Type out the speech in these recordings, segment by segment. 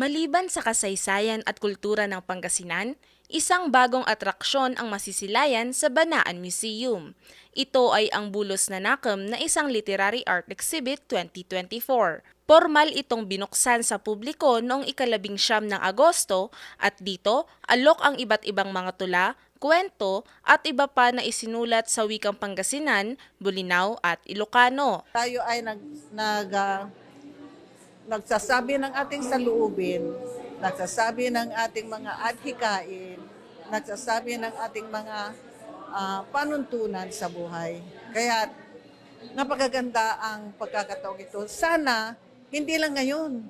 Maliban sa kasaysayan at kultura ng Pangasinan, isang bagong atraksyon ang masisilayan sa Banaan Museum. Ito ay ang Bulos na Nakam na isang literary art exhibit 2024. Formal itong binuksan sa publiko noong ikalabing siyam ng Agosto at dito alok ang iba't ibang mga tula, kwento at iba pa na isinulat sa wikang Pangasinan, Bulinaw at Ilocano. tayo ay nag, nag ah, nagsasabi ng ating saluubin, nagsasabi ng ating mga adhikain, nagsasabi ng ating mga ah, panuntunan sa buhay. Kaya napakaganda ang pagkakataong ito. Sana hindi lang ngayon,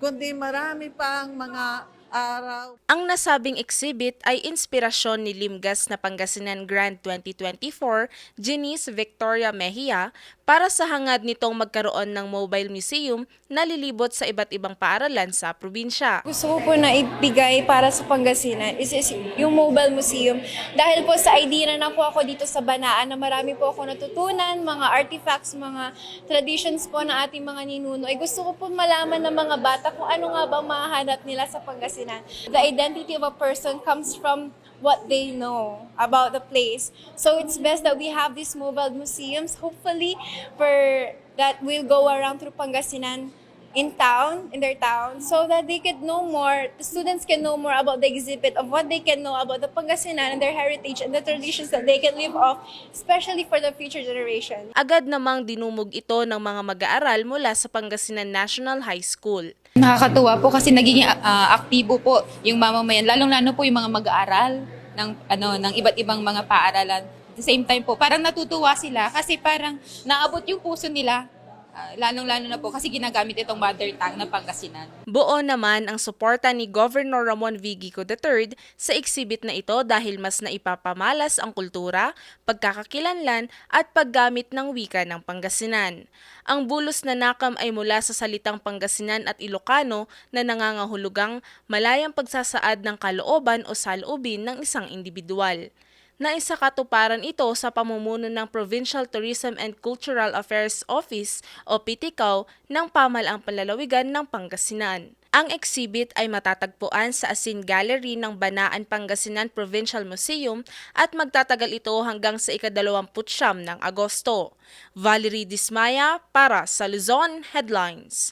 kundi marami pang mga araw Ang nasabing exhibit ay inspirasyon ni Limgas na Pangasinan Grand 2024, Janice Victoria Mejia, para sa hangad nitong magkaroon ng mobile museum na lilibot sa iba't ibang paaralan sa probinsya. Gusto ko po na ibigay para sa Pangasinan is, is yung mobile museum. Dahil po sa idea na po ako dito sa Banaan na marami po ako natutunan, mga artifacts, mga traditions po ng ating mga ninuno. Ay gusto ko po malaman ng mga bata kung ano nga ba mahanap nila sa Pangasinan. The identity of a person comes from what they know about the place. So it's best that we have these mobile museums, hopefully, for that will go around through Pangasinan in town, in their town, so that they could know more, the students can know more about the exhibit of what they can know about the Pangasinan and their heritage and the traditions that they can live off, especially for the future generation. Agad namang dinumog ito ng mga mag-aaral mula sa Pangasinan National High School. Nakakatuwa po kasi nagiging ah, aktibo po yung mamamayan, lalong-lalo po yung mga mag-aaral ng ano ng iba't ibang mga paaralan. At the same time po, parang natutuwa sila kasi parang naabot yung puso nila. Ah, lalong-lalo na po kasi ginagamit itong mother tongue ng Pangasinan. Buo naman ang suporta ni Governor Ramon V. Gico III sa exhibit na ito dahil mas naipapamalas ang kultura, pagkakakilanlan at paggamit ng wika ng Pangasinan. Ang bulos na nakam ay mula sa salitang Pangasinan at Ilocano na nangangahulugang malayang pagsasaad ng kalooban o saloobin ng isang individual. Naisa katuparan ito sa pamumuno ng Provincial Tourism and Cultural Affairs Office o PTCAO ng Pamalaang Palalawigan ng Pangasinan. Ang exhibit ay matatagpuan sa Asin Gallery ng Banaan Pangasinan Provincial Museum at magtatagal ito hanggang sa ikadalawamputsyam ng Agosto. Valerie Dismaya para sa Luzon Headlines.